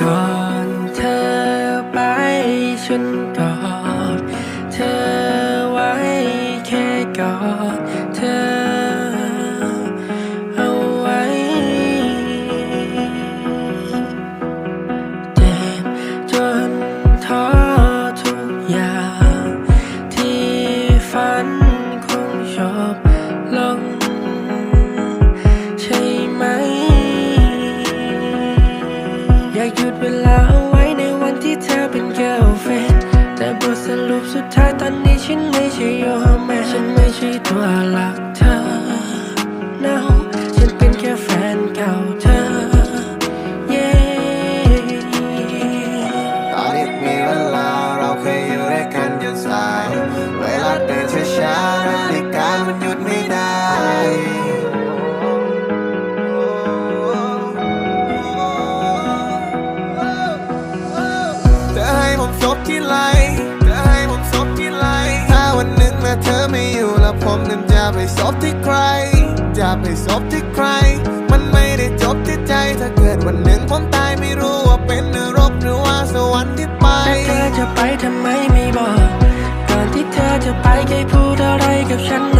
ก่อนเธอไปฉันกอดเธอไว้แค่กอด ที่ไหลเธอให้ผมซบที่ไหลถ้าวันหนึ่งแม้เธอไม่อยู่แล้วผมนั้นจะไปซบที่ใคร จะไปซบที่ใคร มันไม่ได้จบที่ใจ ถ้าเกิดวันหนึ่งผมตายไม่รู้ว่าเป็นนรกหรือว่าสวรรค์ที่ไปแต่เธอจะไปทำไมไม่บอก ก่อนที่เธอจะไปเคยพูดอะไรกับฉัน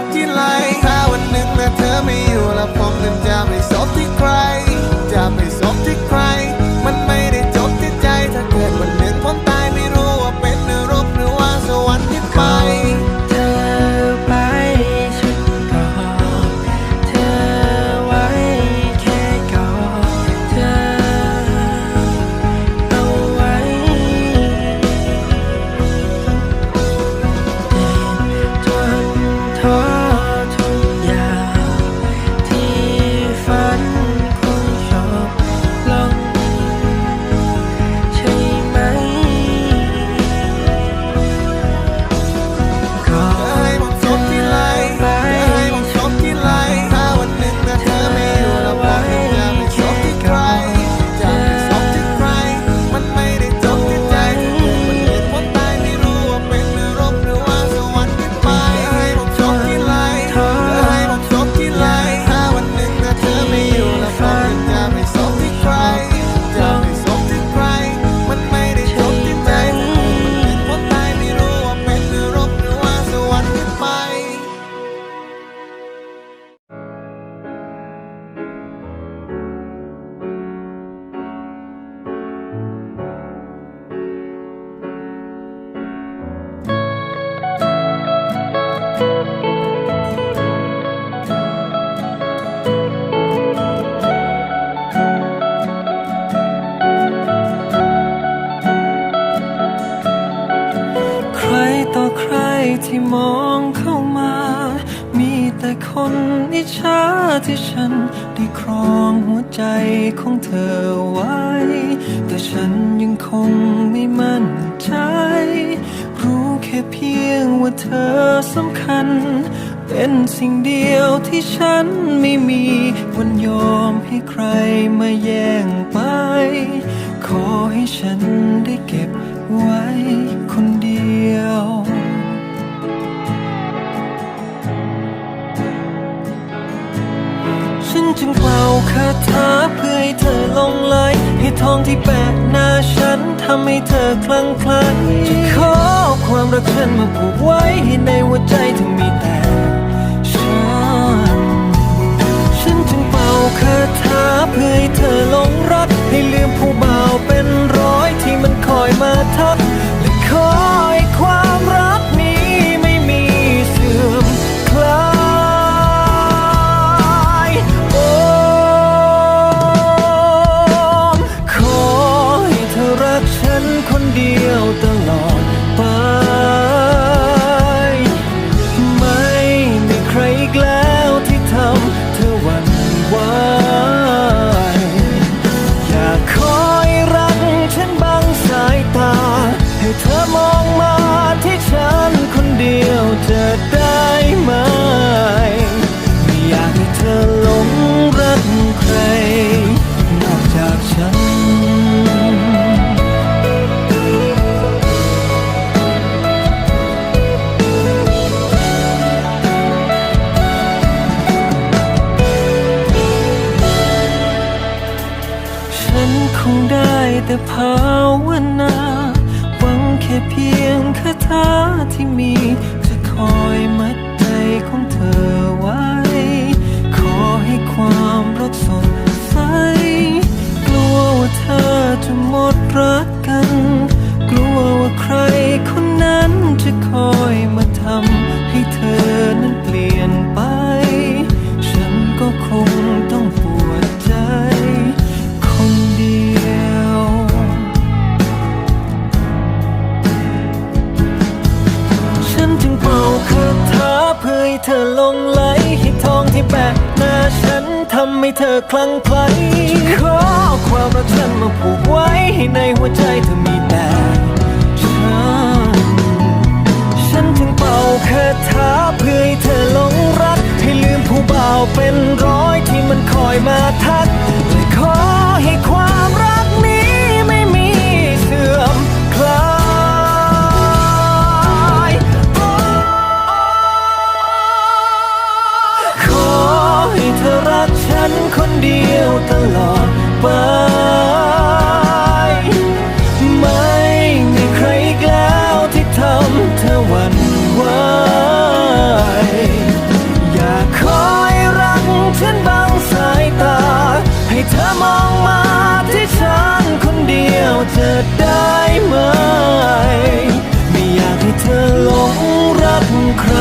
บที่ไหลถ้าวันหนึ่งแม้เธอไม่อยู่แล้วผมนั้นจะไปซบที่ใคร จะไปซบที่ใคร งคงไม่มั่นใจ รู้แค่เพียงว่าเธอสำคัญ เป็นสิ่งเดียวที่ฉันไม่มีวันยอมให้ใครมาแย่งไป ขอให้ฉันได้เก็บไว้คนเดียวฉันจึงกล่าคาถาเพื่อให้เธอลงไหลให้ทองที่แปะหน้าฉัน ให้เธอคลั่งคล้จะขอความรักเธอมาผูกไว้ให้ในหัวใจเธอมีแต่ฉัน ฉันจึงเป่าคาถาเพื่อให้เธอหลงรัก ให้ลืมผู้บ่าวเป็นร้อยที่มันคอยมาทักและคอย 的。 อคลั่งไคล้ขอความรักฉันมาผูกไว้ให้ในหัวใจเธอมีแต่ฉันฉันถึงเป่าคาถาเพื่อให้เธอหลงรัก ให้ลืมผู้บ่าวเป็นร้อยที่มันคอยมาทัก อมองมาที่ฉันคนเดียวเธอได้ไหม ไม่อยากให้เธอหลงรักใคร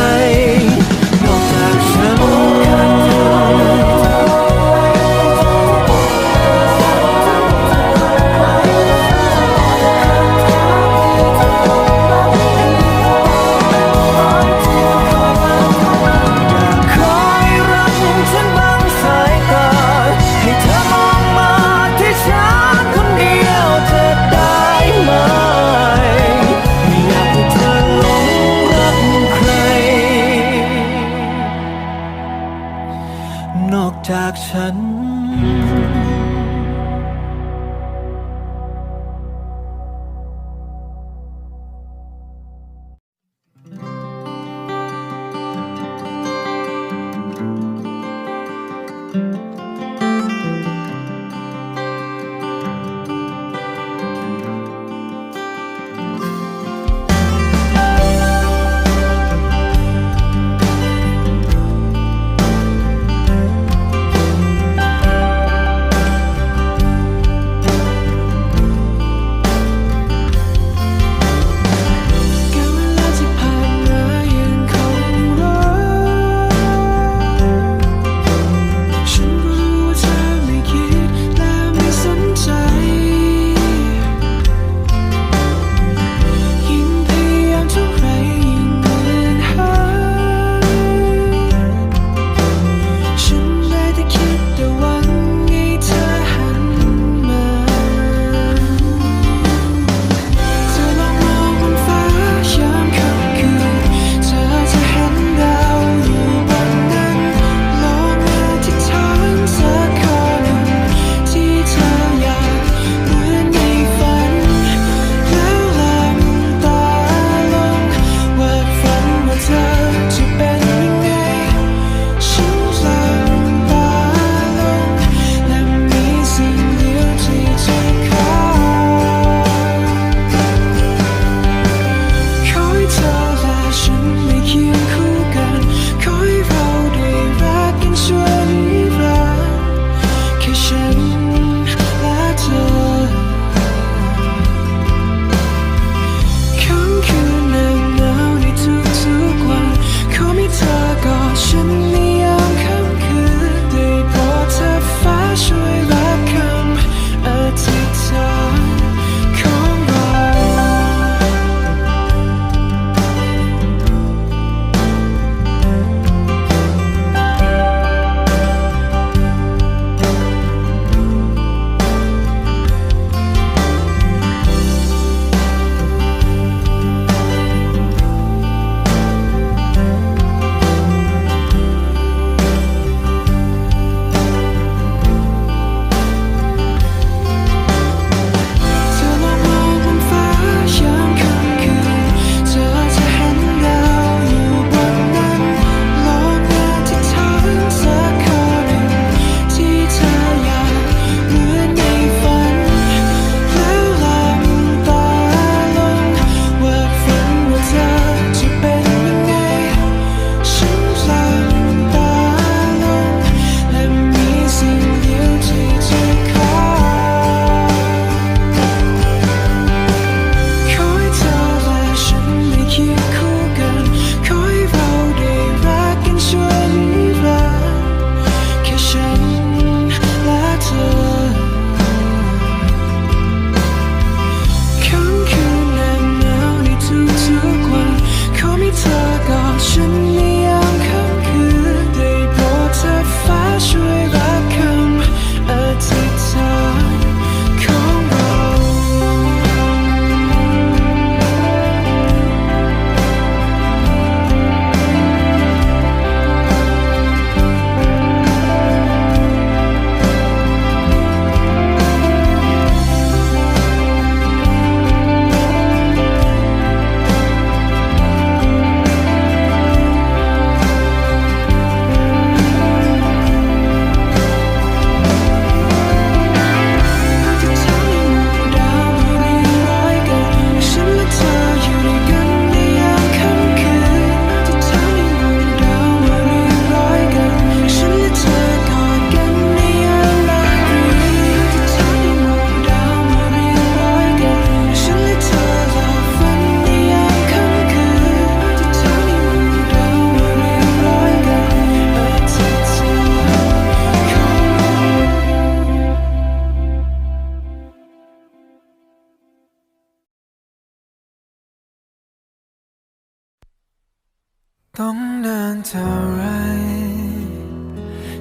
ต้องนานเท่าไร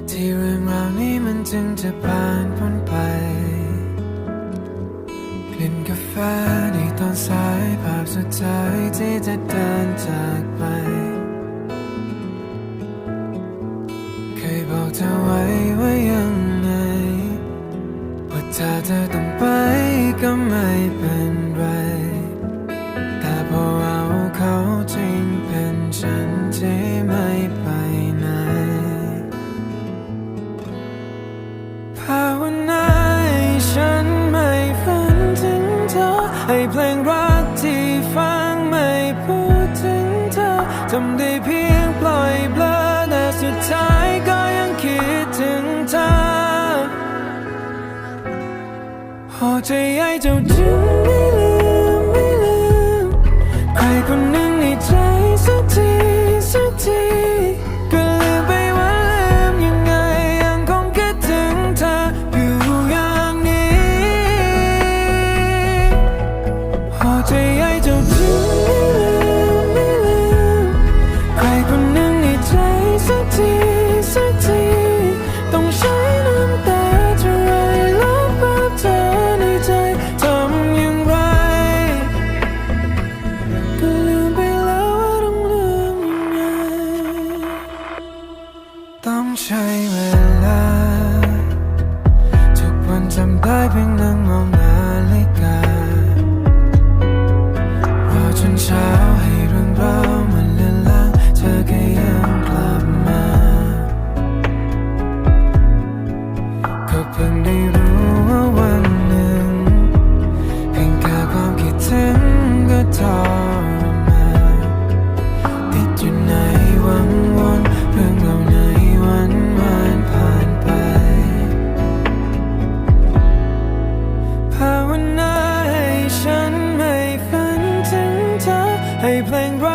ที่เรื่องราวนี้มันจึงจะผ่านพ้นไป กลิ่นกาแฟในตอนสายภาพสุดท้ายที่จะเดินจากไป เคยบอกเธอไว้ว่ายังไงว่าเธอจะต้อง 最爱就 I'm diving ng mga playing playground.